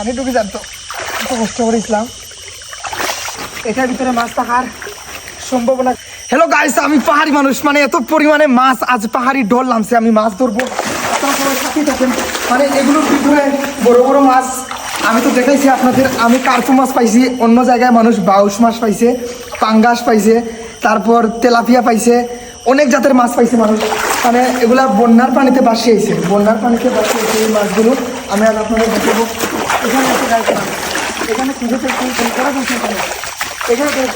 আমি ঢুকে জানতো এত কষ্ট করেছিলাম এটার ভিতরে মাছ থাকার সম্ভাবনা হ্যালো গাইস আমি পাহাড়ি মানুষ মানে এত পরিমাণে মাছ আজ পাহাড়ি ডল নামছে, আমি মাছ ধরবো। মানে এগুলোর ভিতরে বড় বড় মাছ। আমি তো দেখাইছি আপনাদের, আমি কার্পু মাছ পাইছি, অন্য জায়গায় মানুষ বাউস মাছ পাইছে, পাঙ্গাস পাইছে, তারপর তেলাপিয়া পাইছে, অনেক জাতের মাছ পাইছে মানুষ। মানে এগুলা বন্যার পানিতে বাসিয়েছে বন্যার পানিতে বাসিয়েছে এই মাছগুলো। আমি আর আপনাদের দেখাবো। এখানে। এখানে বলছি এখানে করে।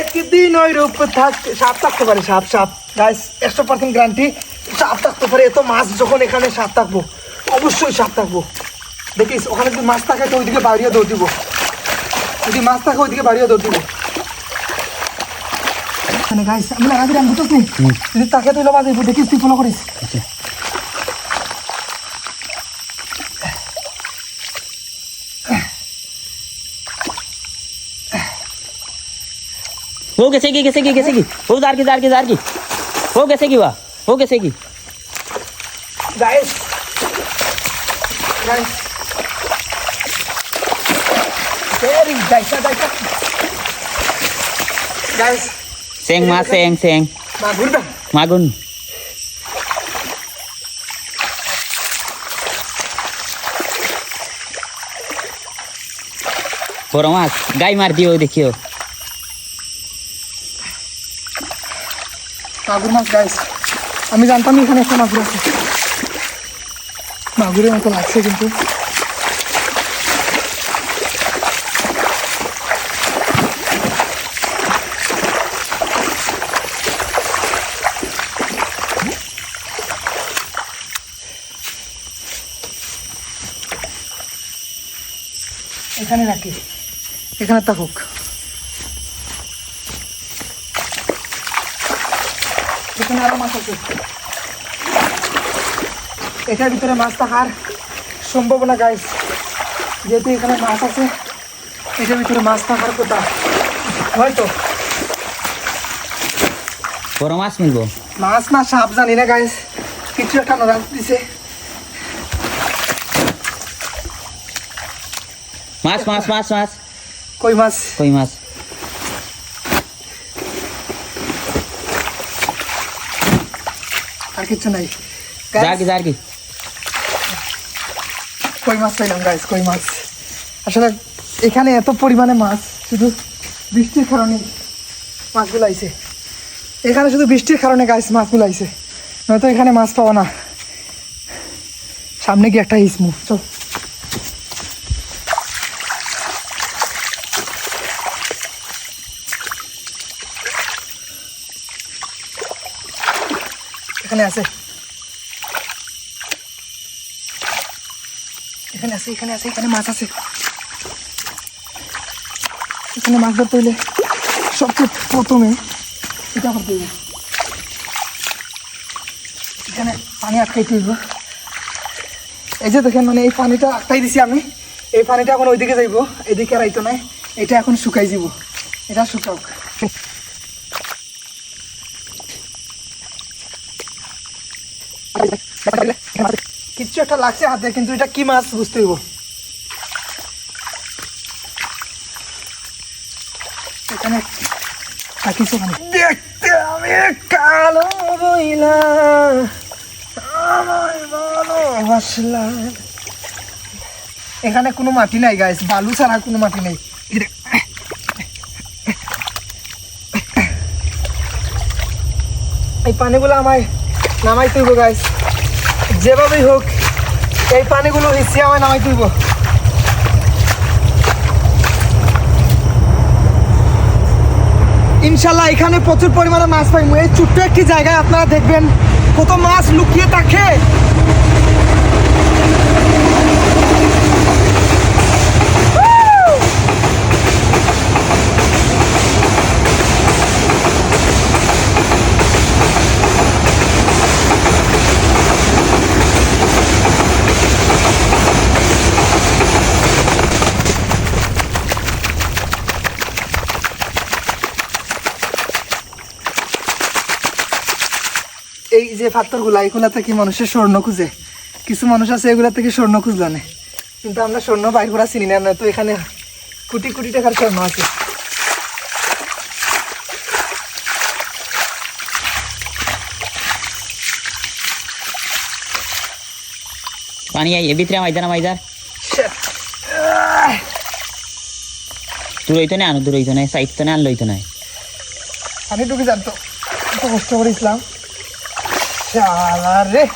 একদিন ওই রূপ সাপ থাকতে পারে, সাপ সাপ। একশো পার্সেন্ট গ্যারান্টি সাপ থাকতে পারে, এত মাছ যখন এখানে সাপ থাকব, অবশ্যই সাপ থাকব। দেখিস, ওখানে যদি মাছ থাকে, তো ওইদিকে বাড়িয়ে দৌড় দিব। যদি মাছ থাকে, ওইদিকে বাড়িয়ে দৌড় দিব। মানে গাইস আমি লাগা দিলাম বুঝছিস নি যদি তাকে তুই লবা যাইব দেখিস তুই ফলো করিস हो कैसे की कैसे की कैसे की हो जार की जार की जार की हो कैसे की वाह हो कैसे की guys guys very যাইসা যাইসা guys Seng mas seng seng. Magun dah. Magun. বড় মাছ গাই মার দিও দেখিও মাগুর মাছ গাইস আমি জানতাম এখানে একটা মাগুর আছে মাগুরের মতো লাগছে কিন্তু এখানে রাখি এখানে থাকুক এখানে আরও মাছ আছে। এটার ভিতরে মাছ থাকার সম্ভাবনা গাইস যেহেতু এখানে মাছ আছে এটার ভিতরে মাছ থাকার কথা। হয়তো। বড় মাছ মিলবো? মাছ না সাপ জানি না গাইস কিছু একটা নরাজ দিছে। মাছ মাছ মাছ মাছ। কই মাছ? কই মাছ? আর কিছু নাই। জার Guys, কি জার কি কই মাছ পাইলাম গাইস কই মাছ? আসলে এখানে এত পরিমাণে মাছ শুধু বৃষ্টির কারণে মাছগুলো আইছে। এখানে শুধু বৃষ্টির কারণে গাইস মাছগুলো আইছে। নয়তো এখানে মাছ পাওয়া না। সামনে গিয়ে একটা ইসমু চল। এখানে আছে। এখানে আছে এখানে আছে, এখানে মাছ আছে। এখানে মাছ ধরতে হইলে সবচেয়ে প্রথমে এটা করতে হইবে। এখানে পানি আটকাইতে হইব। এই যে দেখেন মানে এই পানিটা আটকাই দিছি আমি। এই পানিটা এখন ওইদিকে যাইব, এদিকে আর আইতো নাই। এটা এখন শুকাই যাব এটা শুকাওক। একটা লাগছে হাতে, কিন্তু এটা কি মাছ বুঝতে হইব। এখানে দেখতে আমি কালো এখানে কোনো মাটি নাই গাইস বালু ছাড়া কোনো মাটি নাই। এই পানিগুলো আমায় নামাই তুইব গাইস যেভাবেই হোক এই পানিগুলো হিসিয়া হয় নামাই তুইব ইনশাল্লাহ এখানে প্রচুর পরিমাণে মাছ পাইব এই ছোট্ট একটি জায়গায় আপনারা দেখবেন কত মাছ লুকিয়ে থাকে। এই যে পাথরগুলা এগুলা থেকে মানুষের স্বর্ণ খুঁজে? কিছু মানুষ আছে এগুলা থেকে স্বর্ণ খুঁজলো না। কিন্তু আমরা স্বর্ণ বাইর করা চিনি না তো এখানে কোটি কোটি টাকার স্বর্ণ আছে। পানি আই ভিতরে মাইদার মাইদার দূর হইতো না আনো দূর হইতো না সাইড তো না আনলো হইতো না। আমি ঢুকে জানতো কষ্ট করে ইসলাম। aşağıları.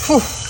Fuh.